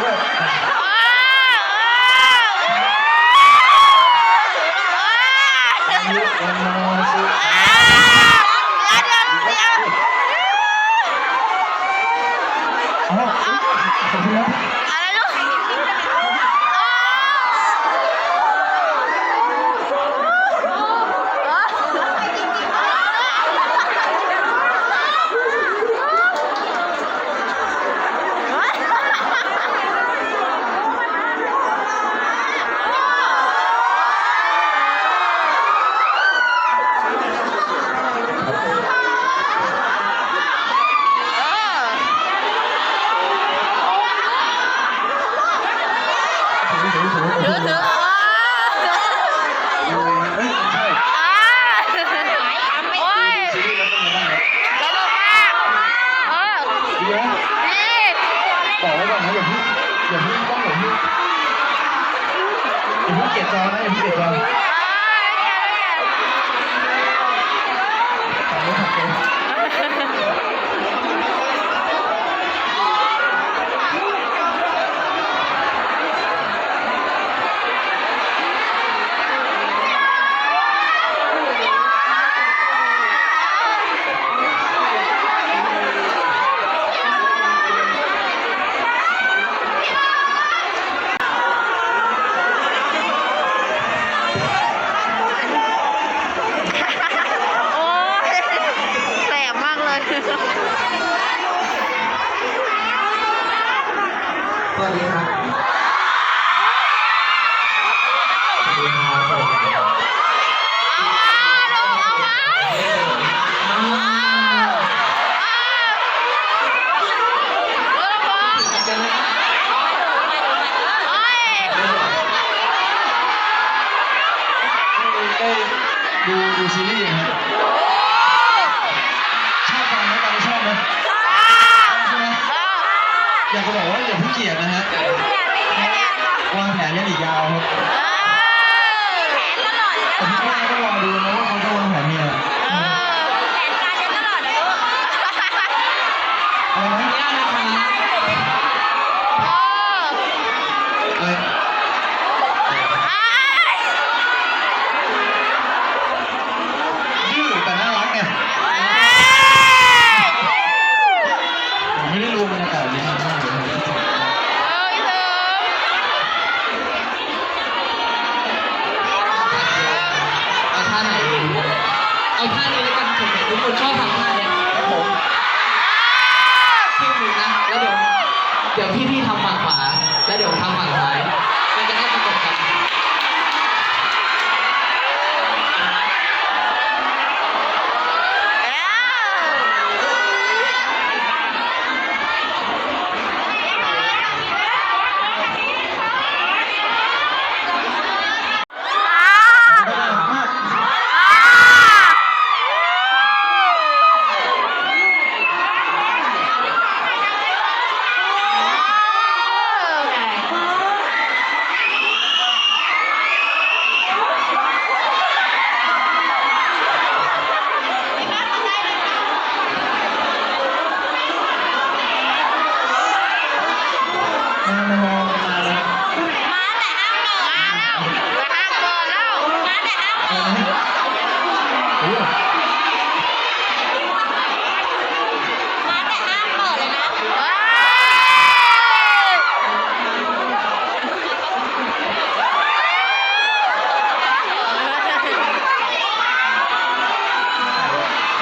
ด้วย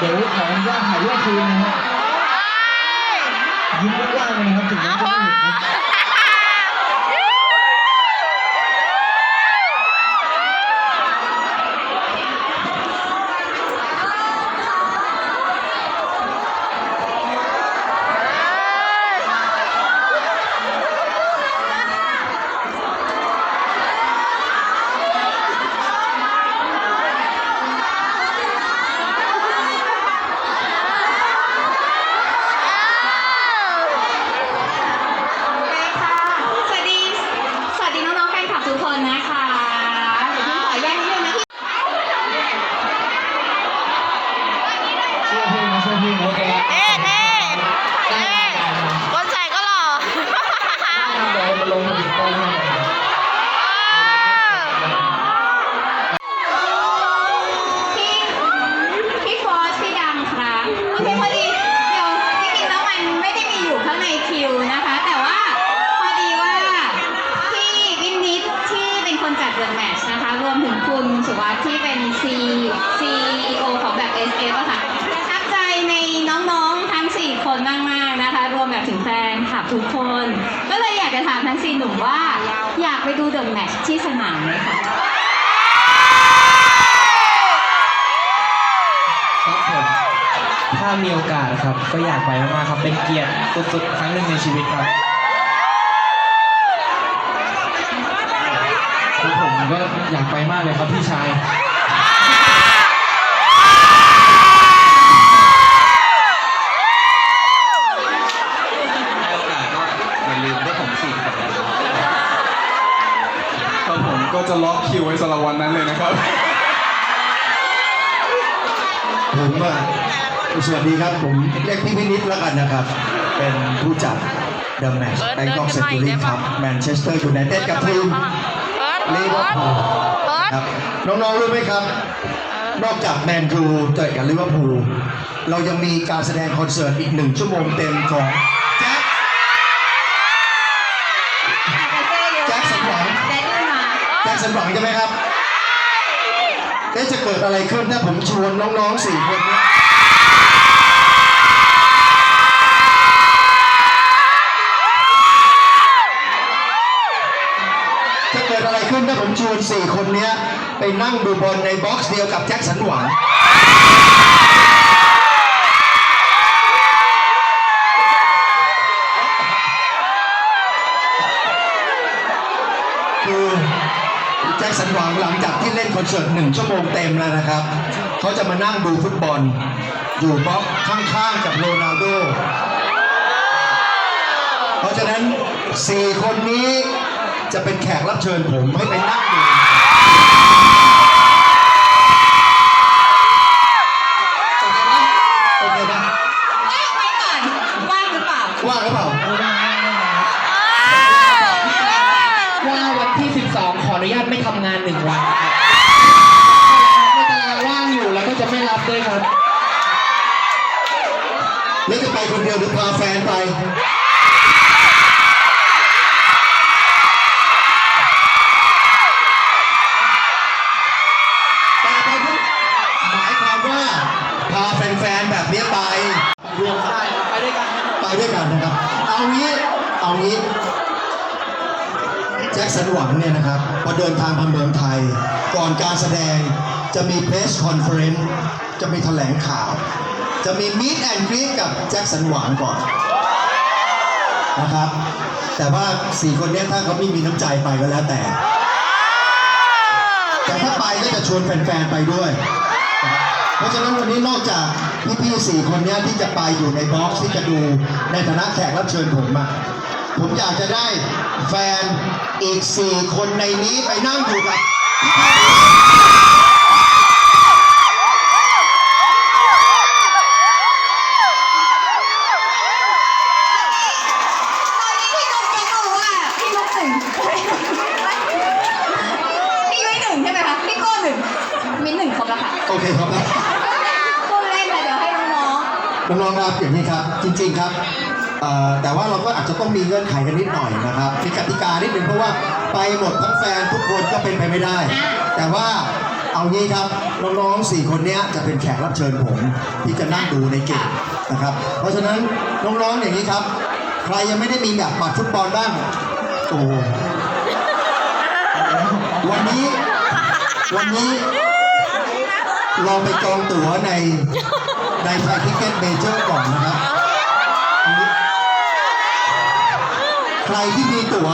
เดี๋ยวขออนุญาตถ่ายรูปคืนนะครับยิ้มกว้างๆเลยครับถึงจะไม่หยุนะ หนุ่มว่า อยากไปดูเดอะแมชที่สนามไหมคะครับผมถ้ามีโอกาสครับ ก็อยากไปมากๆครับ เป็นเกียรติสุดๆครั้งหนึ่งในชีวิตครับคือผมก็อยากไปมากเลยครับพี่ชาย ก็จะล็อกคิวไว้สำหรับวันนั้นเลยนะครับ ผมว่าสวัสดีครับผมเรียกพี่พินิษแล้วกันนะครับ เป็นผู้จัด The Match เบิร์ด Bangkok เดินขึ้นมาอีก Century ได้ปะครับแมนเชสเตอร์ยูไนเต็ดกับทีมเบิร์ดลิเวอร์พูลเบิร์ดครับน้องๆรู้ไหมครับ นอกจากแมนยูเตะกับลิเวอร์พูลเรายังมีการแสดงคอนเสิร์ตอีกหนึ่งชั่วโมงเต็มของ สันหวังใช่ไหมครับเอ๊ะจะเกิดอะไรขึ้นถ้าผมชวนน้องๆสี่คนเนี้จะเกิดอะไรขึ้นถ้าผมชวนสี่คนเนี้ยไปนั่งดูบอลในบ็อกซ์เดียวกับแจ็คสันหวัง อนเสิร์ตหนึ่งชั่วโมงเต็มแล้วนะครับ เขาจะมานั่งดูฟุตบอล อยู่บล็อกข้างๆกับโรนัลโด เพราะฉะนั้นสี่คนนี้จะเป็นแขกรับเชิญผมให้ไปนั่งดู เอางี้ เอางี้ แจ็คสันหวังเนี่ยนะครับ พอเดินทางมาเมืองไทย ก่อนการแสดงจะมีเพรสคอนเฟอเรนซ์จะมีแถลงข่าว จะมีมี t แอนด์กรีกับแจ็คสันหวังก่อนนะครับ แต่ว่าสี่คนนี้ถ้าเขาไม่มีน้ำใจไปก็แล้วแต่ แต่ถ้าไปก็จะชวนแฟนๆไปด้วย เพราะฉะนั้นวันนี้นอกจากพี่ๆสี่คนเนี้ยที่จะไปอยู่ในบ็อกซ์ที่จะดูในฐานะแขกรับเชิญผมอะผมอยากจะได้แฟนอีกสี่คนในนี้ไปนั่งอยู่กับพี่ โอเคครับพูดเล่นค่เดี๋ยวให้น้องน้องๆครับอย่างนี้ครับ จริง ๆครับเอ่อแต่ว่าเราก็อาจจะต้องมีเงื่อนไขกันนิดหน่อยนะครับมีกติกานิดหนึ่งเพราะว่าไปหมดทั้งแฟนทุกคนก็เป็นไปไม่ได้ แต่ว่าเอางี้ครับน้องๆสี่คนเนี้ยจะเป็นแขกรับเชิญผมที่จะนั่งดูในเกมนะครับ เพราะฉะนั้นน้องๆอย่างนี้ครับ ใครยังไม่ได้มีแบบบัตรฟุตบอลบ้างโอ้วันนี้วันนี้ ลองไปจองตั๋วในในไทยทิเก็ตเมเจอร์ก่อนนะครับ ใครที่มีตั๋ว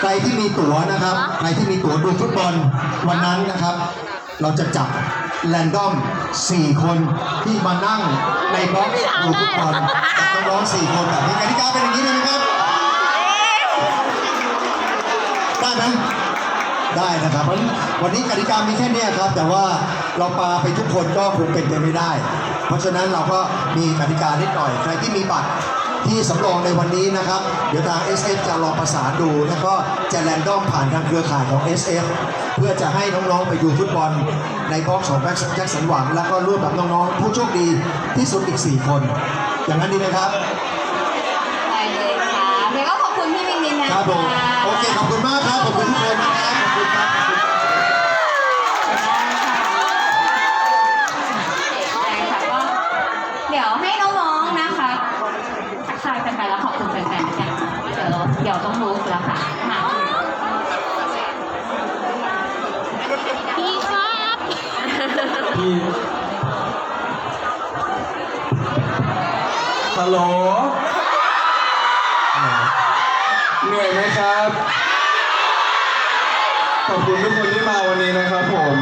ใครที่มีตั๋วนะครับ ใครที่มีตั๋วดูฟุตบอลวันนั้นนะครับ เราจะจับแรนดอม4คนที่มานั่งในบล็อกดูฟุตบอลกับน้องๆ4คนแบบนี้กติกาเป็นอย่างนี้เลยนะครับได้ไหมได้นะครับวันนี้กติกามีแค่เนี้ยครับ แต่ว่า เราปาไปทุกคนก็คงเป็นไปไม่ได้ เพราะฉะนั้นเราก็มีกติกานิดหน่อย ใครที่มีบัตรที่สำรองในวันนี้นะครับ เดี๋ยวทาง SF จะลองประสานดู แล้วก็จะแรนดอมผ่านทางเครือข่ายของ SF เพื่อจะให้น้องๆไปดูฟุตบอลในบ็อกซ์ของแจ็คสันหวัง แล้วก็ร่วมกับน้องๆ ผู้โชคดีที่สุดอีก 4 คน อย่างนั้นดีไหมครับๆไปเลยค่ะเดี๋ยวก็ขอบคุณพี่มินมินนะะครับผมโอเค ขอบคุณมากครับ ขอบคุณทุกคนนะครับขอบคุณครับ ฮัลโหล เหนื่อยไหมครับ ขอบคุณทุกคนที่มาวันนี้นะครับผม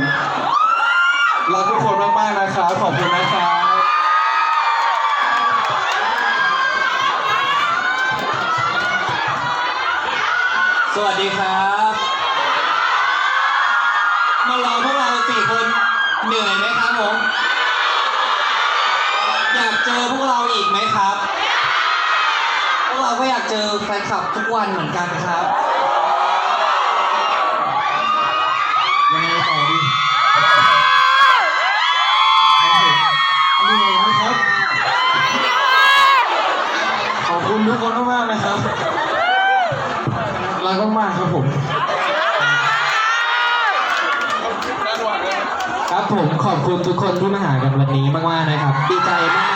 รักทุกคนมากๆนะครับ ขอบคุณนะครับสวัสดีครับ มารอพวกเราสี่คนเหนื่อยไหมครับ เจอพวกเราอีกไหมครับ พวกเราก็อยากเจอแฟนคลับทุกวันเหมือนกันครับ ยังไงต่อดีเหนื่อยไหมครับ ขอบคุณทุกคนมากๆนะครับรักมากๆครับผม ครับผมขอบคุณทุกคนที่มาหากันวันนี้มากๆนะครับ ดีใจมาก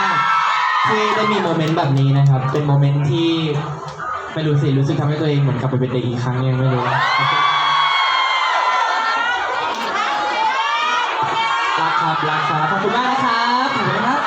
ที่ได้มีโมเมนต์แบบนี้นะครับ เป็นโมเมนต์ที่ไม่รู้สิรู้สึกทำให้ตัวเองเหมือนกลับไปเป็นเด็กอีกครั้งยังไม่รู้รักครับรักครับขอบคุณมากนะครับขอบคุณครับ